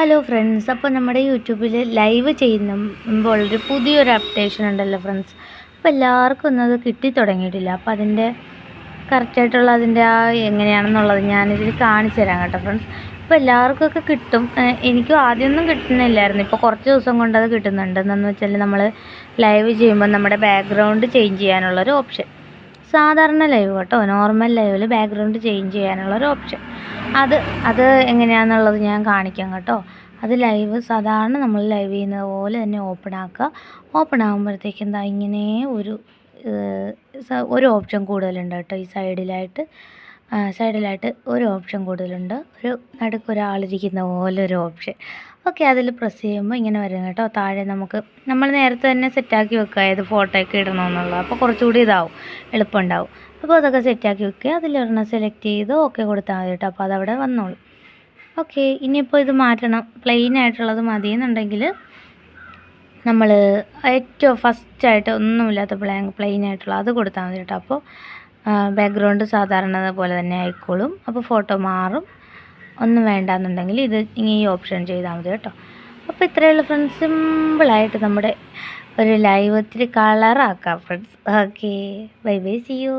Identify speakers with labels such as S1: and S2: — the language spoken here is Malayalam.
S1: ഹലോ ഫ്രണ്ട്സ് അപ്പോൾ നമ്മുടെ യൂട്യൂബിൽ ലൈവ് ചെയ്യുമ്പോൾ ഒരു പുതിയൊരു അപ്ഡേഷൻ ഉണ്ടല്ലോ ഫ്രണ്ട്സ് അപ്പോൾ എല്ലാവർക്കും ഒന്നും അത് കിട്ടി തുടങ്ങിയിട്ടില്ല. അപ്പോൾ അതിന്റെ കറക്റ്റായിട്ടുള്ള അതിന്റെ ആ എങ്ങനെയാണെന്നുള്ളത് ഞാനിതിൽ കാണിച്ചു തരാം കേട്ടോ ഫ്രണ്ട്സ് അപ്പോൾ എല്ലാവർക്കൊക്കെ കിട്ടും. എനിക്കും ആദ്യമൊന്നും കിട്ടുന്നില്ലായിരുന്നു. ഇപ്പോൾ കുറച്ച് ദിവസം കൊണ്ട് അത് കിട്ടുന്നുണ്ട്. എന്നു വെച്ചാൽ നമ്മൾ ലൈവ് ചെയ്യുമ്പോൾ നമ്മുടെ ബാക്ക്ഗ്രൗണ്ട് ചേഞ്ച് ചെയ്യാനുള്ളൊരു ഓപ്ഷൻ സാധാരണ ലൈവ് കേട്ടോ. നോർമൽ ലൈവിൽ ബാക്ക്ഗ്രൗണ്ട് ചേഞ്ച് ചെയ്യാനുള്ളൊരു ഓപ്ഷൻ അത് അത് എങ്ങനെയാണെന്നുള്ളത് ഞാൻ കാണിക്കാം കേട്ടോ. അത് ലൈവ് സാധാരണ നമ്മൾ ലൈവ് ചെയ്യുന്നത് പോലെ തന്നെ ഓപ്പൺ ആക്കുക. ഓപ്പൺ ആകുമ്പോഴത്തേക്ക് എന്താ ഇങ്ങനെ ഒരു ഒരു ഓപ്ഷൻ കൂടുതലുണ്ട് കേട്ടോ ഈ സൈഡിലായിട്ട് സൈഡിലായിട്ട് ഒരു ഓപ്ഷൻ കൂടുതലുണ്ട്. ഒരു നടുക്ക് ഒരാളിരിക്കുന്ന പോലെ ഒരു ഓപ്ഷൻ. ഓക്കെ അതിൽ പ്രസ് ചെയ്യുമ്പോൾ ഇങ്ങനെ വരും കേട്ടോ. താഴെ നമുക്ക് നമ്മൾ നേരത്തെ തന്നെ സെറ്റാക്കി വെക്കുക. ഏത് ഫോട്ടോയൊക്കെ ഇടണമെന്നുള്ളത് അപ്പോൾ കുറച്ചുകൂടി ഇതാവും. എളുപ്പമുണ്ടാവും. അപ്പോൾ അതൊക്കെ സെറ്റാക്കി വെക്കുക. അതിലൊരെണ്ണം സെലക്ട് ചെയ്ത് ഓക്കെ കൊടുത്താൽ മതി കേട്ടോ. അപ്പോൾ അതവിടെ വന്നോളും. ഓക്കെ ഇനിയിപ്പോൾ ഇത് മാറ്റണം. പ്ലെയിൻ ആയിട്ടുള്ളത് മതി എന്നുണ്ടെങ്കിൽ നമ്മൾ ഏറ്റവും ഫസ്റ്റായിട്ട് ഒന്നുമില്ലാത്ത പ്ലാങ്ക് പ്ലെയിൻ ആയിട്ടുള്ള അത് കൊടുത്താൽ മതി കേട്ടോ. അപ്പോൾ ബാക്ക്ഗ്രൗണ്ട് സാധാരണ പോലെ തന്നെ ആയിക്കോളും. അപ്പോൾ ഫോട്ടോ മാറും. ഒന്നും വേണ്ടാന്നുണ്ടെങ്കിൽ ഇത് ഈ ഓപ്ഷൻ ചെയ്താൽ മതി കേട്ടോ. അപ്പോൾ ഇത്രയുള്ള ഫ്രണ്ട്സ് സിമ്പിളായിട്ട് നമ്മുടെ ഒരു ലൈവ് ഒത്തിരി കളറാക്കാം friends okay bye bye see you